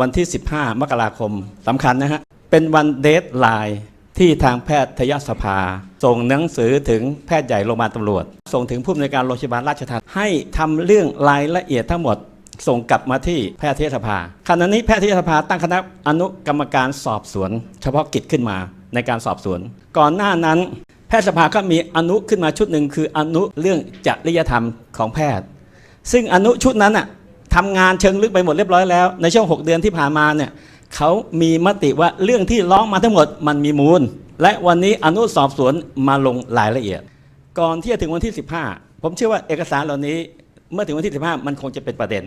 วันที่ 15 มกราคมสำคัญนะฮะ เป็นวันเดทไลน์ที่ทางแพทยสภา ส่งหนังสือถึงแพทย์ใหญ่โรงพยาบาลตำรวจ ส่งถึงผู้อำนวยการโรงพยาบาลราชทัณฑ์ให้ทำเรื่องรายละเอียดทั้งหมด ส่งกลับมาที่แพทยสภาขณะนี้แพทยสภาตั้งคณะอนุกรรมการสอบสวน เฉพาะกิจขึ้นมาในการสอบสวน ก่อนหน้านั้น แพทยสภาก็มีอนุขึ้นมาชุดหนึ่งคืออนุเรื่องจริยธรรมของแพทย์ ซึ่งอนุชุดนั้นอะ ทำงานเชิงลึกไปหมดเรียบร้อยแล้ว ในช่วง 6 เดือนที่ผ่านมาเนี่ยเขามีมติว่าเรื่องที่ร้องมาทั้งหมดมันมีมูล และวันนี้อนุสอบสวนมาลงรายละเอียด ก่อนที่จะถึงวันที่ 15 ผมเชื่อว่าเอกสารเหล่านี้เมื่อถึงวันที่ 15 มันคงจะเป็นประเด็น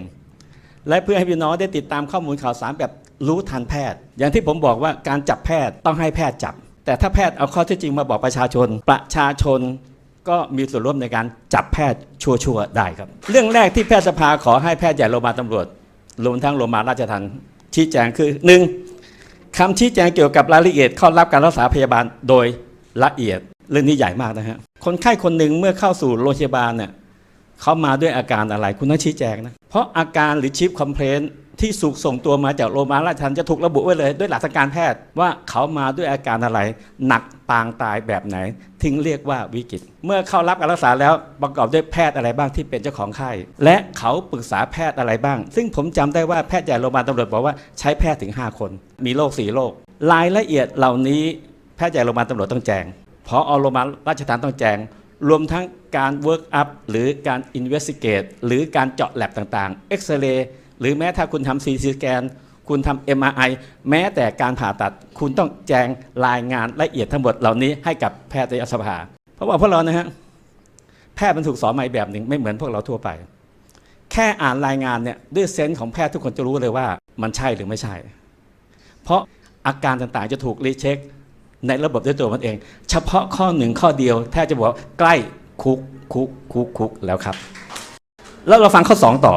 และเพื่อให้พี่น้องได้ติดตามข้อมูลข่าวสารแบบรู้ทันแพทย์ อย่างที่ผมบอกว่าการจับแพทย์ต้องให้แพทย์จับ แต่ถ้าแพทย์เอาข้อเที่จริงมาบอกประชาชน ประชาชน ก็มีส่วนร่วมในการจับแพทย์ชั่วๆได้ครับ เรื่องแรกที่แพทยสภาขอให้แพทย์ใหญ่โรงพยาบาลตำรวจรวมทั้งโรงพยาบาลราชทัณฑ์ชี้แจงคือหนึ่งคำชี้แจงเกี่ยวกับรายละเอียดเข้ารับการรักษาพยาบาลโดยละเอียดเรื่องนี้ใหญ่มากนะฮะคนไข้คนหนึ่งเมื่อเข้าสู่โรงพยาบาลเนี่ยเขามาด้วยอาการอะไรคุณต้องชี้แจงนะเพราะอาการหรือชิปคอมเพลน ที่สูกส่งตัวมาจากโรงพยาบาลราชทัณฑ์จะถูกระบุไว้เลย ด้วยหลักทางการแพทย์ว่าเขามาด้วยอาการอะไร หนักปางตายแบบไหนถึงเรียกว่าวิกฤต เมื่อเข้ารับการรักษาแล้วประกอบด้วยแพทย์อะไรบ้างที่เป็นเจ้าของไข้และเขาปรึกษาแพทย์อะไรบ้าง ซึ่งผมจำได้ว่าแพทย์ใหญ่โรงพยาบาลตำรวจบอกว่าใช้แพทย์ถึง 5 คน มีโรคสี่โรครายละเอียดเหล่านี้แพทย์ใหญ่โรงพยาบาลตำรวจต้องแจ้งพอโรงพยาบาลราชทัณฑ์ต้องแจ้งรวมทั้งการ work up หรือการ investigate หรือการเจาะแลบต่างๆเอ็กซเรย์ หรือแม้ถ้าคุณทำ CT scan คุณทำ MRI แม้แต่การผ่าตัด คุณต้องแจงรายงานละเอียดทั้งหมดเหล่านี้ให้กับแพทยสภา เพราะว่าพวกเรานะฮะแพทย์มันถูกสอนมาอีกแบบหนึ่งไม่เหมือนพวกเราทั่วไป แค่อ่านรายงานเนี่ยด้วยเซนส์ของแพทย์ทุกคนจะรู้เลยว่ามันใช่หรือไม่ใช่ เพราะอาการต่างๆจะถูกรีเช็ค ในระบบด้วยตัวมันเอง เฉพาะข้อหนึ่งข้อเดียวแพทย์จะบอกใกล้คุกคุกคุกคุกแล้วครับ แล้วเราฟังข้อสองต่อ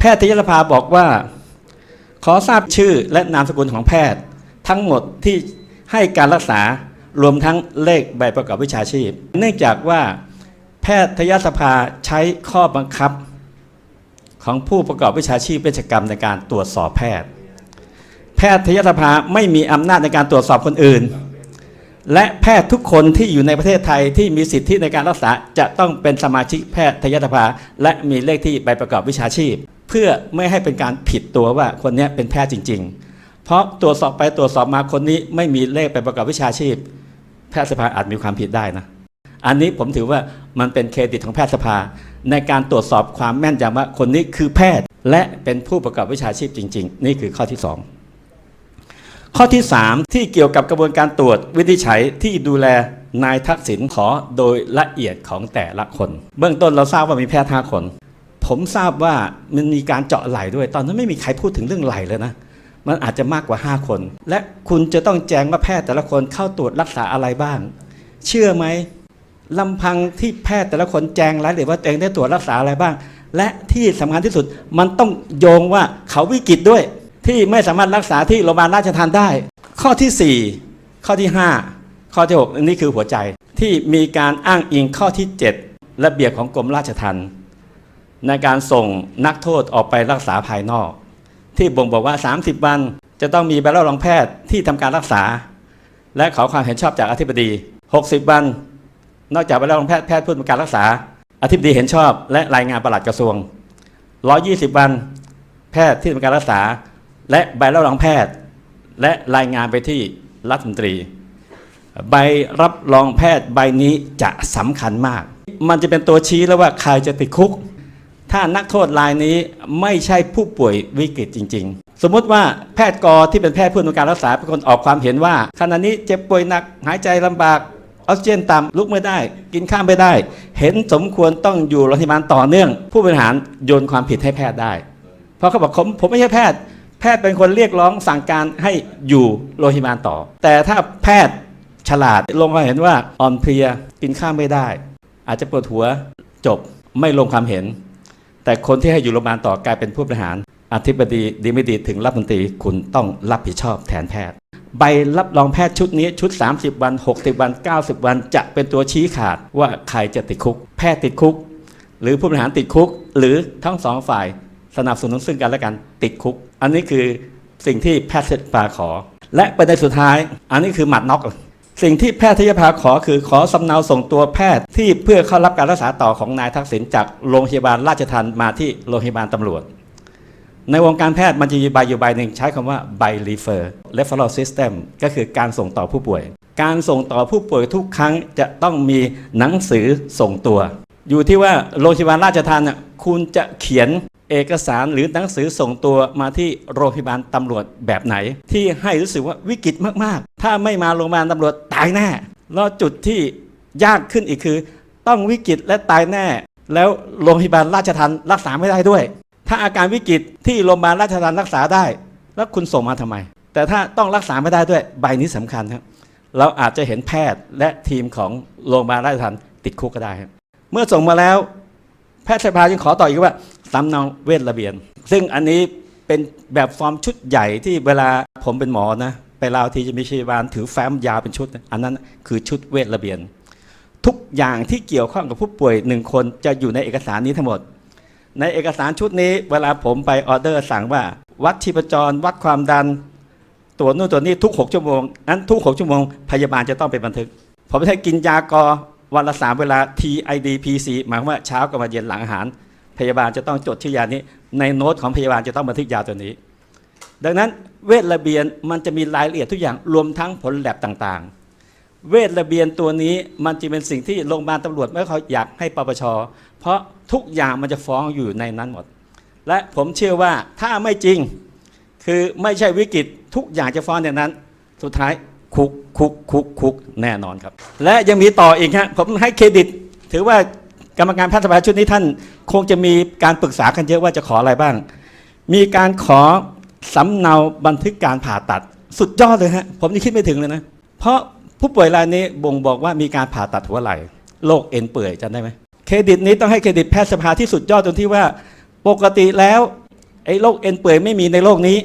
แพทยสภาบอกว่า ขอทราบชื่อและนามสกุลของแพทย์ ทั้งหมดที่ให้การรักษารวมทั้งเลขใบประกอบวิชาชีพ เนื่องจากว่าแพทยสภาใช้ข้อบังคับ ของผู้ประกอบวิชาชีพเวชกรรมในการตรวจสอบแพทย์ แพทยสภาไม่มีอำนาจในการตรวจสอบคนอื่น และแพทย์ทุกคนที่อยู่ในประเทศไทยที่มีสิทธิในการรักษาจะต้องเป็นสมาชิกแพทยสภา และมีเลขที่ใบประกอบวิชาชีพ เพื่อไม่ให้เป็นการผิดตัวว่าคนนี้เป็นแพทย์จริง ๆ เพราะตรวจสอบไปตรวจสอบมาคนนี้ไม่มีเลขใบประกอบวิชาชีพ แพทยสภาอาจมีความผิดได้นะ อันนี้ผมถือว่ามันเป็นเครดิตของแพทยสภา ในการตรวจสอบความแม่นยำว่าคนนี้คือแพทย์และเป็นผู้ประกอบวิชาชีพจริง ๆ นี่คือข้อที่สองข้อที่ 3 ที่เกี่ยวกับกระบวนการตรวจวินิจฉัยที่ดูแลนายทักษิณขอโดยละเอียดของแต่ละคน เบื้องต้นเราทราบว่ามีแพทย์ห้าคน ผมทราบว่ามันมีการเจาะไหล่ด้วย ตอนนั้นไม่มีใครพูดถึงเรื่องไหล่เลยนะ มันอาจจะมากกว่า 5 คน และคุณจะต้องแจ้งว่าแพทย์แต่ละคนเข้าตรวจรักษาอะไรบ้าง เชื่อไหมลำพังที่แพทย์แต่ละคนแจ้งรายละเอียดว่าตัวเองได้ตรวจรักษาอะไรบ้าง และที่สำคัญที่สุดมันต้องโยงว่าเขาวิกฤตด้วย ที่ไม่สามารถรักษาที่โรงพยาบาลราชทัณฑ์ได้ ข้อทีสี่ 4 ข้อที่ 5 ข้อที่6อันนี้คือหัวใจที่มีการอ้างอิงข้อที่ 7 ระเบียบของกรมราชทัณฑ์ ในการส่งนักโทษออกไปรักษาภายนอก ที่บ่งบอกว่า 30 วันจะต้องมีใบรับรองแพทย์ที่ทำการรักษา และขอความเห็นชอบจากอธิบดี 60 วัน นอกจากใบรับรองแพทย์แพทย์ผู้ทำการรักษา อธิบดีเห็นชอบ และรายงานปลัดกระทรวง 120 วัน แพทย์ที่ทำการรักษา และใบรับรองแพทย์ และรายงานไปที่รัฐมนตรี ใบรับรองแพทย์ใบนี้จะสำคัญมาก มันจะเป็นตัวชี้แล้วว่าใครจะติดคุก ถ้านักโทษรายนี้ไม่ใช่ผู้ป่วยวิกฤตจริง ๆ สมมติว่าแพทย์กอที่เป็นแพทย์ผู้ทำการรักษาเป็นคนออกความเห็นว่าขณะนี้เจ็บป่วยหนักหายใจลำบากออกซิเจนต่ำลุกไม่ได้ กินข้าวไม่ได้ เห็นสมควรต้องอยู่โรงพยาบาลต่อเนื่อง ผู้บริหารโยนความผิดให้แพทย์ได้ เพราะเขาบอกผมผมไม่ใช่แพทย์ แพทย์เป็นคนเรียกร้องสั่งการให้อยู่โรงพยาบาลต่อ แต่ถ้าแพทย์ฉลาดลงความเห็นว่าอ่อนเพลียกินข้าวไม่ได้ อาจจะปวดหัวจบไม่ลงความเห็น แต่คนที่ให้อยู่โรงพยาบาลต่อกลายเป็นผู้บริหารอธิบดีดีไม่ดีถึงรัฐมนตรีคุณต้องรับผิดชอบแทนแพทย์ ใบรับรองแพทย์ชุดนี้ชุด 30 วัน 60 วัน 90 วัน จะเป็นตัวชี้ขาดว่าใครจะติดคุก แพทย์ติดคุก หรือผู้บริหารติดคุก หรือทั้งสองฝ่ายสนับสนุนซึ่งกันและกันติดคุก อันนี้คือสิ่งที่แพทย์สภาขอ และประเด็นสุดท้าย อันนี้คือหมัดน็อก สิ่งที่แพทยสภาขอคือขอสำเนาส่งตัวแพทย์ที่เพื่อเข้ารับการรักษาต่อของนายทักษิณจากโรงพยาบาลราชทันมาที่โรงพยาบาลตำรวจ ในวงการแพทย์มันจะมีใบอยู่ใบหนึ่งใช้คำว่าใบ refer referral system ก็คือการส่งต่อผู้ป่วย การส่งต่อผู้ป่วยทุกครั้งจะต้องมีหนังสือส่งตัว อยู่ที่ว่าโรงพยาบาลราชทันน่ะคุณจะเขียนเอกสารหรือหนังสือส่งตัวมาที่โรงพยาบาลตำรวจแบบไหน ที่ให้รู้สึกว่าวิกฤตมากๆ ถ้าไม่มาโรงพยาบาลตำรวจายแน่ แล้วจุดที่ยากขึ้นอีกคือ ต้องวิกฤตและตายแน่ แล้วโรงพยาบาลราชทันรักษาไม่ได้ด้วย ถ้าอาการวิกฤตที่โรงพยาบาลราชทันรักษาได้ แล้วคุณส่งมาทำไม แต่ถ้าต้องรักษาไม่ได้ด้วยใบนี้สำคัญครับ เราอาจจะเห็นแพทย์และทีมของโรงพยาบาลราชทันติดคุกก็ได้ครับเมื่อส่งมาแล้ว แพทยสภายังขอต่ออีกว่าสำเนาเวชระเบียน ซึ่งอันนี้เป็นแบบฟอร์มชุดใหญ่ที่เวลาผมเป็นหมอนะ ไปลาวทีจะมีพยาบาลถือแฟ้มยาวเป็นชุด อันนั้นคือชุดเวชระเบียน ทุกอย่างที่เกี่ยวข้องกับผู้ป่วยหนึ่งคนจะอยู่ในเอกสารนี้ทั้งหมด ในเอกสารชุดนี้เวลาผมไปออเดอร์สั่งว่า วัดชีพจร วัดความดันตรวจนู่นตรวจนี่ทุก 6 ชั่วโมงนั้นทุก 6 ชั่วโมง พยาบาลจะต้องเป็นบันทึก ผมไม่ใช่กินยากอวันละสามเวลา TID PC หมายว่าเช้ากับวันเย็นหลังอาหาร พยาบาลจะต้องจดชื่อยานี้ ในโน้ตของพยาบาลจะต้องบันทึกยาตัวนี้ ดังนั้น เวชระเบียนมันจะมีรายละเอียดทุกอย่างรวมทั้งผลแลบต่างๆ เวชระเบียนตัวนี้มันจะเป็นสิ่งที่โรงพยาบาลตำรวจไม่เขาอยากให้ปปช เพราะทุกอย่างมันจะฟ้องอยู่ในนั้นหมด และผมเชื่อว่าถ้าไม่จริงคือไม่ใช่วิกฤตทุกอย่างจะฟ้องในนั้น สุดท้ายคุกคุกคุกคุกแน่นอนครับ และยังมีต่ออีกฮะผมให้เครดิต ถือว่ากรรมการแพทยสภาชุดนี้ท่าน คงจะมีการปรึกษากันเยอะว่าจะขออะไรบ้าง มีการขอ สำเนาบันทึกการผ่าตัด สุดยอดเลยฮะผมนี่คิดไม่ถึงเลยนะ เพราะผู้ป่วยรายนี้บ่งบอกว่ามีการผ่าตัดหัวไหล่โรคเอ็นเปื่อยจำได้ไหมเครดิตนี้ต้องให้เครดิตแพทยสภาที่สุดยอดตรงที่ว่าปกติแล้วไอ้โรคเอ็นเปื่อยไม่มีในโลกนี้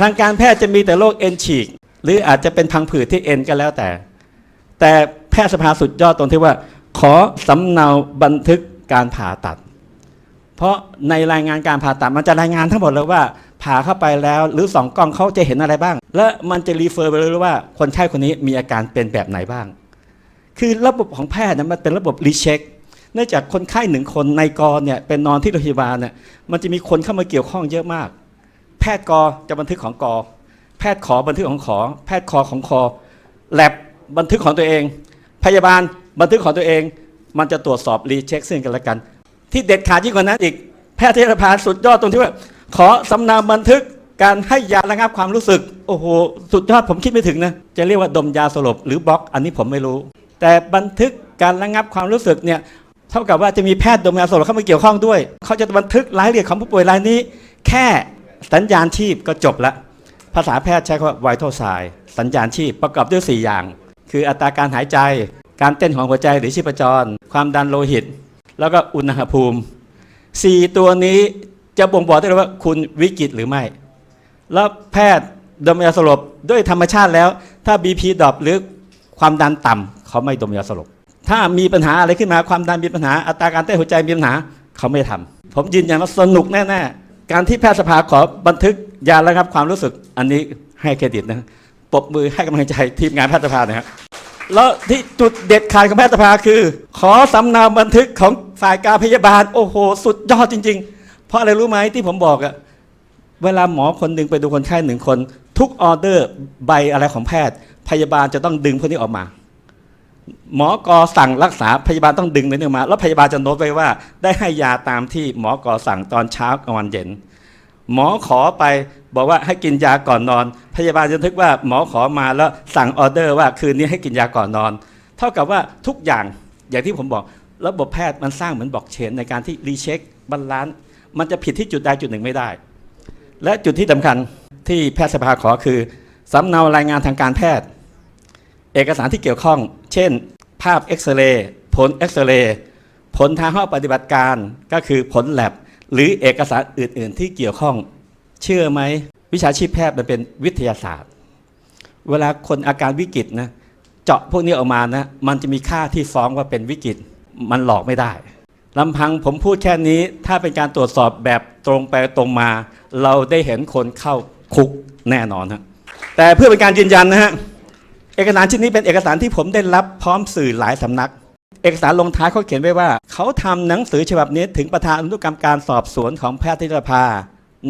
ทางการแพทย์จะมีแต่โรคเอ็นฉีก หรืออาจจะเป็นพังผืดที่เอ็นก็แล้วแต่ แต่แพทยสภาสุดยอดตรงที่ว่า ขอสำเนาบันทึกการผ่าตัด เพราะในรายงานการผ่าตัดมันจะรายงานทั้งหมดเลยว่า ผ่าเข้าไปแล้ว หรือสองกล้องเขาจะเห็นอะไรบ้าง และมันจะรีเฟอร์ไปเลยว่าคนไข้คนนี้มีอาการเป็นแบบไหนบ้าง คือระบบของแพทย์นะมันเป็นระบบรีเช็คเนื่องจากคนไข้หนึ่งคนในกอเนี่ยเป็นนอนที่โรงพยาบาลเนี่ยมันจะมีคนเข้ามาเกี่ยวข้องเยอะมาก แพทย์กอจะบันทึกของกอแพทย์ขอบันทึกของขอ แพทย์คอของคอแลบบันทึกของตัวเอง พยาบาลบันทึกของตัวเอง มันจะตรวจสอบรีเช็คซึ่งกันและกัน ที่เด็ดขาดยิ่งกว่านั้นอีกแพทยสภาสุดยอดตรงที่ว่า ขอสำเนาบันทึกการให้ยาระงับความรู้สึก โอ้โห สุดยอดผมคิดไม่ถึงนะ จะเรียกว่าดมยาสลบหรือบล็อก อันนี้ผมไม่รู้ แต่บันทึกการระงับความรู้สึกเนี่ยเท่ากับว่าจะมีแพทย์ดมยาสลบเข้ามาเกี่ยวข้องด้วย เขาจะบันทึกรายละเอียดของผู้ป่วยรายนี้ แค่สัญญาณชีพก็จบละ ภาษาแพทย์ใช้คำว่า vital sign สัญญาณชีพประกอบด้วย 4 อย่าง คืออัตราการหายใจ การเต้นของหัวใจหรือชีพจร ความดันโลหิต แล้วก็อุณหภูมิ 4 ตัวนี้ จะบ่งบอกได้เลยว่าคุณวิกฤตหรือไม่ แล้วแพทย์ดมยาสลบด้วยธรรมชาติแล้ว ถ้า BP ดรอปหรือความดันต่ำเขาไม่ดมยาสลบ ถ้ามีปัญหาอะไรขึ้นมาความดันมีปัญหาอัตราการเต้นหัวใจมีปัญหาเขาไม่ทำผมยืนยันว่าสนุกแน่ๆ การที่แพทยสภาขอบันทึกยาระงับความรู้สึกอันนี้ให้เครดิตนะปบมือให้กำลังใจทีมงานแพทยสภานะครับแล้วที่จุดเด็ดขาดของแพทยสภาคือ ขอสำเนาบันทึกของฝ่ายการพยาบาล โอ้โห สุดยอดจริง ๆ เพราะอะไรรู้ไหมที่ผมบอกอะเวลาหมอคนหนึ่งไปดูคนไข้หนึ่งคน ทุกออเดอร์ใบอะไรของแพทย์ พยาบาลจะต้องดึงพวกนี้ออกมา หมอกอสั่งรักษาพยาบาลต้องดึงตัวนี้ออกมา แล้วพยาบาลจะโน้ตไว้ว่า ได้ให้ยาตามที่หมอกอสั่งตอนเช้ากลางวันเย็น หมอขอไปบอกว่าให้กินยาก่อนนอน พยาบาลจะทึกว่าหมอขอมาแล้วสั่งออเดอร์ว่าคืนนี้ให้กินยาก่อนนอน เท่ากับว่าทุกอย่างอย่างที่ผมบอก ระบบแพทย์มันสร้างเหมือนบล็อกเชนในการที่รีเช็คบาลานซ์ มันจะผิดที่จุดใดจุดหนึ่งไม่ได้ และจุดที่สำคัญที่แพทยสภาขอคือสำเนารายงานทางการแพทย์ เอกสารที่เกี่ยวข้อง เช่น ภาพเอ็กซเรย์ผลเอ็กซเรย์ผลทางห้องปฏิบัติการก็คือผลแลบหรือเอกสารอื่น ๆ ที่เกี่ยวข้อง เชื่อไหมวิชาชีพแพทย์มันเป็นวิทยาศาสตร์ เวลาคนอาการวิกฤตนะเจาะพวกนี้ออกมานะมันจะมีค่าที่ฟ้องว่าเป็นวิกฤตมันหลอกไม่ได้ ลำพังผมพูดแค่นี้ถ้าเป็นการตรวจสอบแบบตรงไปตรงมา เราได้เห็นคนเข้าคุกแน่นอนฮะแต่เพื่อเป็นการยืนยันนะฮะเอกสารชิ้นนี้เป็นเอกสารที่ผมได้รับพร้อมสื่อหลายสำนัก เอกสารลงท้ายเขาเขียนไว้ว่า เขาทำหนังสือฉบับนี้ถึงประธานอนุกรรมการสอบสวนของแพทยสภา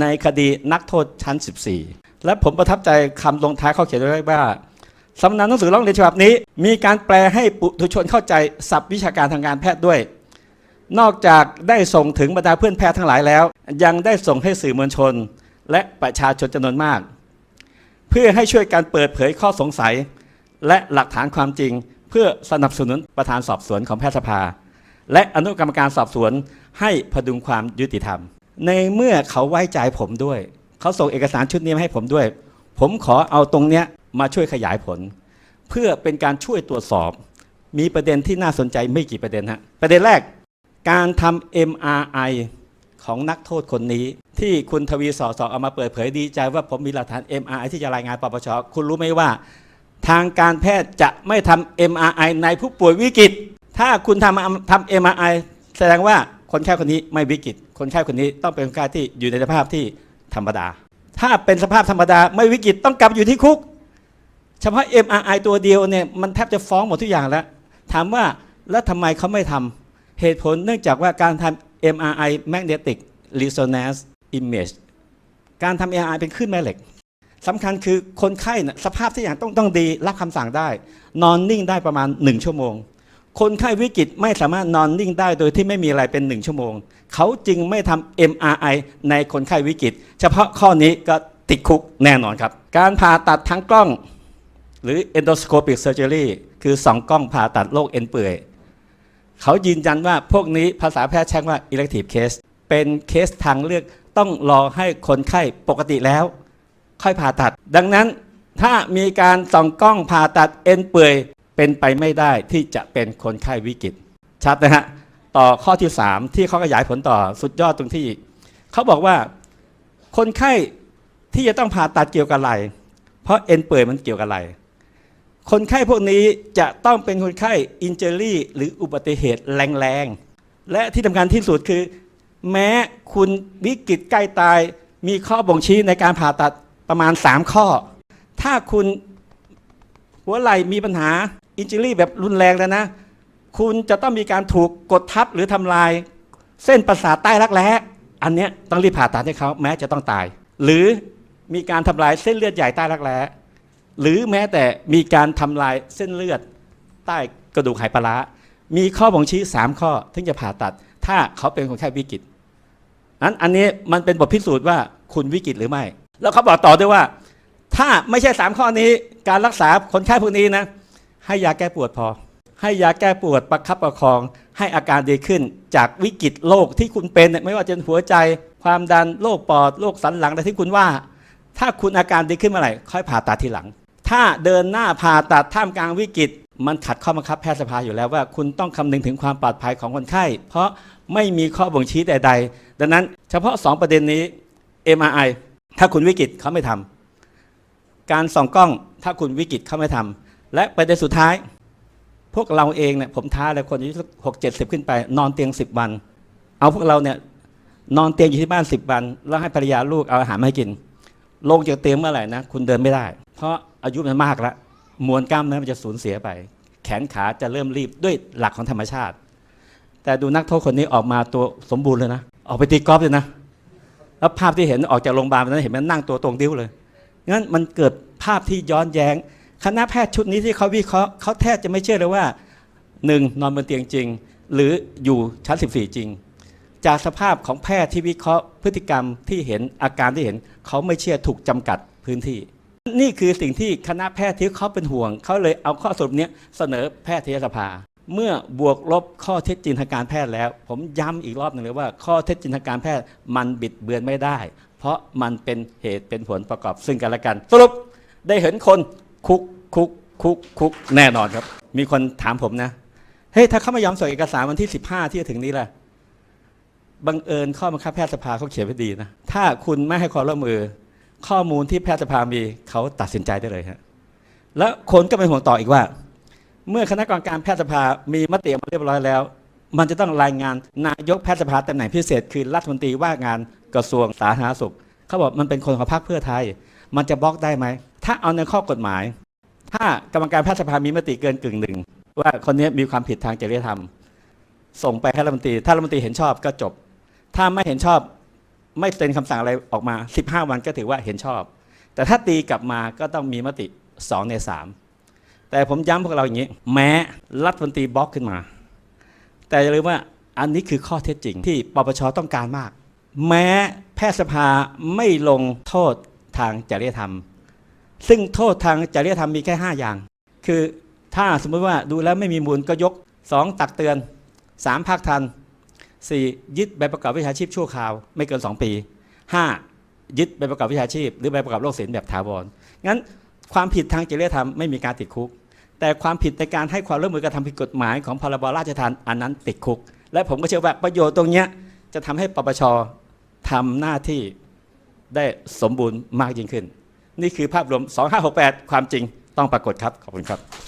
ในคดีนักโทษชั้น 14 และผมประทับใจคำลงท้ายเขาเขียนไว้ว่าสำนักหนังสือร้องเรียนฉบับนี้ มีการแปลให้ปุถุชนเข้าใจศัพท์วิชาการทางการแพทย์ด้วย นอกจากได้ส่งถึงบรรดาเพื่อนแพทย์ทั้งหลายแล้ว ยังได้ส่งให้สื่อมวลชน และประชาชนจำนวนมาก เพื่อให้ช่วยการเปิดเผยข้อสงสัย และหลักฐานความจริง เพื่อสนับสนุนประธานสอบสวนของแพทยสภา และอนุกรรมการสอบสวนให้พดุงความยุติธรรม ในเมื่อเขาไว้ใจผมด้วย เขาส่งเอกสารชุดนี้มาให้ผมด้วย ผมขอเอาตรงเนี้ยมาช่วยขยายผล เพื่อเป็นการช่วยตรวจสอบ มีประเด็นที่น่าสนใจไม่กี่ประเด็นฮะประเด็นแรก การทำ MRI ของนักโทษคนนี้ ที่คุณทวีสอสอเอามาเปิดเผยดีใจว่าผมมีหลักฐาน MRI ที่จะรายงานปปชคุณรู้ไหมว่า ทางการแพทย์จะไม่ทำ MRI ในผู้ป่วยวิกฤต ถ้าคุณทำทำ MRI แสดงว่าคนไข้คนนี้ไม่วิกฤต คนไข้คนนี้ต้องเป็นคนไข้ที่อยู่ในสภาพที่ธรรมดา ถ้าเป็นสภาพธรรมดาไม่วิกฤตต้องกลับอยู่ที่คุก เฉพาะ MRI ตัวเดียวเนี่ยมันแทบจะฟ้องหมดทุกอย่างแล้ว ถามว่าแล้วทำไมเขาไม่ทำ เหตุผลเนื่องจากว่าการทำ MRI Magnetic Resonance Image การทำ MRI เป็นคลื่นแม่เหล็กสำคัญคือคนไข้นะสภาพที่อย่างต้องต้องดีรับคำสั่งได้ นอนนิ่งได้ประมาณ 1 ชั่วโมง คนไข้วิกฤตไม่สามารถนอนนิ่งได้โดยที่ไม่มีอะไรเป็น 1 ชั่วโมง เขาจึงไม่ทำ MRI ในคนไข้วิกฤต เฉพาะข้อนี้ก็ติดคุกแน่นอนครับ การผ่าตัดทั้งกล้อง หรือ endoscopic surgery คือสองกล้องผ่าตัดโรคเอ็นเปื่อย เขายืนยันว่าพวกนี้ภาษาแพทย์ใช้ว่า elective case เป็นเคสทางเลือกต้องรอให้คนไข้ปกติแล้ว ค่อยผ่าตัด ดังนั้นถ้ามีการส่องกล้องผ่าตัดเอ็นเปื่อยเป็นไปไม่ได้ที่จะเป็นคนไข้วิกฤต ชัดนะฮะ ต่อข้อที่ 3 ที่เขาขยายผลต่อสุดยอดตรงที่ เขาบอกว่าคนไข้ที่จะต้องผ่าตัดเกี่ยวกับอะไรเพราะเอ็นเปื่อยมันเกี่ยวกับอะไร คนไข้พวกนี้จะต้องเป็นคนไข้อินเจอรี่หรืออุบัติเหตุแรงๆ และที่ทำคัญที่สุดคือ แม้คุณวิกฤตใกล้ตายมีข้อบ่งชี้ในการผ่าตัดประมาณ 3 ข้อ ถ้าคุณหัวไหล่มีปัญหาอินจิลี่แบบรุนแรงแล้วนะ คุณจะต้องมีการถูกกดทับหรือทำลาย เส้นประสาทใต้รักแร้อันเนี้ยต้องรีบผ่าตัดให้เขาแม้จะต้องตาย หรือมีการทำลายเส้นเลือดใหญ่ใต้รักแร้ หรือแม้แต่มีการทำลายเส้นเลือด ใต้กระดูกไหปลาร้ามีข้อบ่งชี้ 3 ข้อถึงจะผ่าตัด ถ้าเขาเป็นคนไข้วิกฤตนั้นอันนี้มันเป็นบทพิสูจน์ว่าคุณวิกฤตหรือไม่ แล้วเขาบอกต่อด้วยว่า ถ้าไม่ใช่ 3 ข้อนี้การรักษาคนไข้พวกนี้นะ ให้ยาแก้ปวดพอ ให้ยาแก้ปวดประคับประคอง ให้อาการดีขึ้นจากวิกฤตโรคที่คุณเป็น ไม่ว่าจะเป็นหัวใจ ความดันโรคปอดโรคสันหลังอะไรที่คุณว่า ถ้าคุณอาการดีขึ้นเมื่อไหร่ค่อยผ่าตัดทีหลัง ถ้าเดินหน้าผ่าตัดท่ามกลางวิกฤต มันขัดข้อบังคับแพทยสภาอยู่แล้วว่าคุณต้องคำนึงถึงความปลอดภัยของคนไข้ เพราะไม่มีข้อบ่งชี้ใด ๆ ดังนั้นเฉพาะ 2 ประเด็นนี้ MRI ถ้าคุณวิกฤตเขาไม่ทำการส่องกล้องถ้าคุณวิกฤตเขาไม่ทำและประเด็นสุดท้าย พวกเราเองเนี่ยผมท้าเลยคนอายุหกเจ็ดสิบขึ้นไป นอนเตียงสิบวัน เอาพวกเราเนี่ยนอนเตียงอยู่ที่บ้านสิบวัน แล้วให้ภรรยาลูกเอาอาหารมาให้กิน ลงจากเตียงเมื่อไหร่นะคุณเดินไม่ได้ เพราะ อายุมันมากแล้วมวลกล้ามเนื้อมันจะสูญเสียไป แขนขาจะเริ่มรีบด้วยหลักของธรรมชาติ แต่ดูนักโทษคนนี้ออกมาตัวสมบูรณ์เลยนะ ออกไปตีกอล์ฟเลยนะ แล้วภาพที่เห็นออกจากโรงพยาบาลนนั้นเห็นมันนั่งตัวตรงดิ้วเลยงั้นมันเกิดภาพที่ย้อนแย้ง คณะแพทย์ชุดนี้ที่เขาวิเคราะห์เขาแทบจะไม่เชื่อเลยว่าหนึ่งนอนบนเตียงจริง หรืออยู่ชั้น 14 จริง จากสภาพของแพทย์ที่วิเคราะห์พฤติกรรมที่เห็นอาการที่เห็น เขาไม่เชื่อถูกจำกัดพื้นที่ นี่คือสิ่งที่คณะแพทย์ที่เขาเป็นห่วง เขาเลยเอาข้อสรุปนี้เสนอแพทยสภา เมื่อบวกลบข้อเท็จจริงทางการแพทย์แล้ว ผมย้ำอีกรอบหนึ่งเลยว่า ข้อเท็จจริงทางการแพทย์มันบิดเบือนไม่ได้ เพราะมันเป็นเหตุเป็นผลประกอบซึ่งกันและกัน สรุปได้เห็นคนคุกคุกคุกคุกแน่นอนครับ มีคนถามผมนะเฮ้ยถ้าเขาไม่ยอมส่งเอกสารวันที่ 15 ที่จะถึงนี้ล่ะบังเอิญข้อบังคับแพทยสภาเขาเขียนไว้ดีนะถ้าคุณไม่ให้ความร่วมมือ ข้อมูลที่แพทยสภามีเขาตัดสินใจได้เลยฮะแล้วคนก็เป็นห่วงต่ออีกว่า เมื่อคณะกรรมการแพทยสภามีมติออกมาเรียบร้อยแล้ว มันจะต้องรายงานนายกแพทยสภาตำแหน่งพิเศษ คือรัฐมนตรีว่าการกระทรวงสาธารณสุขเขาบอกมันเป็นคนของพรรคเพื่อไทย มันจะบล็อกได้ไหมถ้าเอาในข้อกฎหมาย ถ้ากรรมการแพทยสภามีมติเกินกึ่งหนึ่งว่าคนนี้มีความผิดทางจริยธรรม ส่งไปให้รัฐมนตรี ถ้ารัฐมนตรีเห็นชอบก็จบ ถ้าไม่เห็นชอบ ไม่เป็นคำสั่งอะไรออกมา 15 วันก็ถือว่าเห็นชอบ แต่ถ้าตีกลับมาก็ต้องมีมติ 2 ใน 3 แต่ผมย้ำพวกเราอย่างนี้ แม้รัฐมนตรีบล็อกขึ้นมา แต่อย่าลืมว่าอันนี้คือข้อเท็จจริงที่ปปชต้องการมาก แม้แพทยสภาไม่ลงโทษทางจริยธรรม ซึ่งโทษทางจริยธรรมมีแค่ 5 อย่าง คือถ้าสมมติว่าดูแล้วไม่มีมูลก็ยก 2 ตักเตือน 3 ภาคทัน 4 ยึดใบประกอบวิชาชีพชั่วคราว ไม่เกิน 2 ปี 5 ยึดใบประกอบวิชาชีพ หรือใบประกอบโรคศิลป์แบบถาวรงั้นความผิดทางจริยธรรมไม่มีการติดคุก แต่ความผิดในการให้ความร่วมมือกระทำผิดกฎหมายของพรบราชทัณฑ์อันนั้นติดคุก และผมก็เชื่อว่าประโยชน์ตรงนี้จะทำให้ปปชทำหน้าที่ได้สมบูรณ์มากยิ่งขึ้น นี่คือภาพรวม 2568 ความจริงต้องปรากฏครับ ขอบคุณครับ